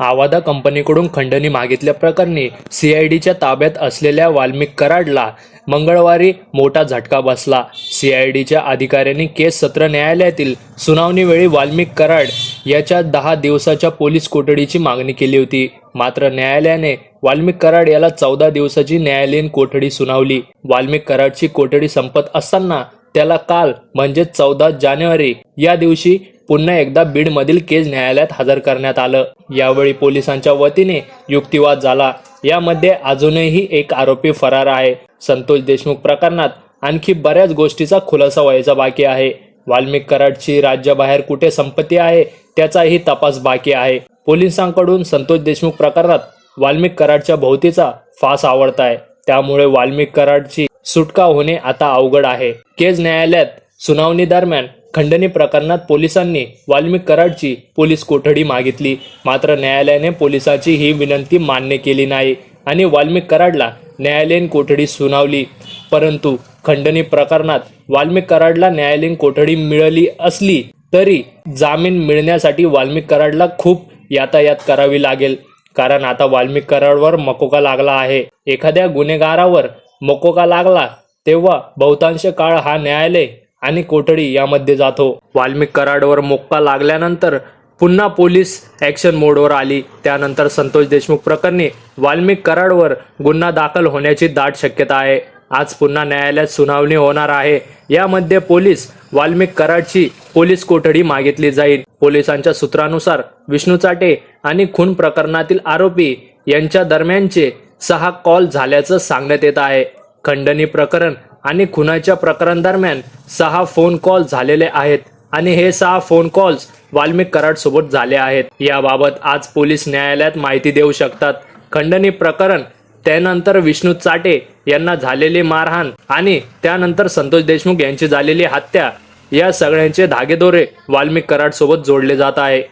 आवादा कंपनीकडून खंडणी मागितल्याप्रकरणी सीआयडीच्या ताब्यात असलेल्या वाल्मिक कराडला मंगळवारी मोठा झटका बसला. सीआयडीच्या अधिकाऱ्यांनी केस सत्र न्यायालयातील सुनावणीवेळी वाल्मिक कराड याच्या दहा दिवसाच्या पोलीस कोठडीची मागणी केली होती. मात्र न्यायालयाने वाल्मिक कराड याला चौदा दिवसाची न्यायालयीन कोठडी सुनावली. वाल्मिक कराडची कोठडी संपत असताना त्याला काल म्हणजे चौदा जानेवारी या दिवशी पुन्हा एकदा बीडमधील केज न्यायालयात हजर करण्यात आलं. यावेळी पोलिसांच्या वतीने युक्तिवाद झाला. यामध्ये अजूनही एक आरोपी फरार आहे. संतोष देशमुख प्रकरणात आणखी बऱ्याच गोष्टीचा खुलासा व्हायचा बाकी आहे. वाल्मिक कराडची राज्याबाहेर कुठे संपत्ती आहे त्याचाही तपास बाकी आहे. पोलिसांकडून संतोष देशमुख प्रकरणात वाल्मिक कराडच्या भोवतीचा फास आवडताय त्यामुळे वाल्मिक कराडची सुटका होणे आता अवघड आहे. केज न्यायालयात सुनावणी दरम्यान खंडणी प्रकरणात पोलिसांनी वाल्मिक कराडची पोलीस कोठडी मागितली. मात्र न्यायालयाने पोलिसाची ही विनंती मान्य केली नाही आणि वाल्मिक कराडला न्यायालयीन कोठडी सुनावली. परंतु खंडणी प्रकरणात वाल्मिक कराडला न्यायालयीन कोठडी मिळाली असली तरी जामीन मिळण्यासाठी वाल्मिक कराडला खूप यातायात करावी लागेल. कारण आता वाल्मिक कराडवर मकोका लागला आहे. एखाद्या गुन्हेगारावर मकोका लागला तेव्हा बहुतांश काळ हा न्यायालय आणि कोठडी यामध्ये जातो. वाल्मिक कराडवर मोक्का लागल्यानंतर पुन्हा पोलीस ॲक्शन मोडवर आली. त्यानंतर संतोष देशमुख प्रकरणी वाल्मिक कराडवर गुन्हा दाखल होण्याची दाट शक्यता आहे. आज पुन्हा न्यायालयात सुनावणी होणार आहे. यामध्ये पोलीस वाल्मिक कराडची पोलीस कोठडी मागितली जाईल. पोलिसांच्या सूत्रानुसार विष्णू चाटे आणि खून प्रकरणातील आरोपी यांच्या दरम्यानचे सहा कॉल झाल्याचं सांगण्यात येत आहे. खंडणी प्रकरण आणि खुनाच्या प्रकरण दरम्यान सहा फोन कॉल झालेले आहेत आणि हे सहा फोन कॉल्स वाल्मिक कराड सोबत झाले आहेत. याबाबत आज पोलीस न्यायालयात माहिती देऊ शकतात. खंडणी प्रकरण त्यानंतर विष्णू चाटे यांना झालेली मारहाण आणि त्यानंतर संतोष देशमुख यांची झालेली हत्या या सगळ्यांचे धागेदोरे वाल्मिक कराड सोबत जोडले जात आहे.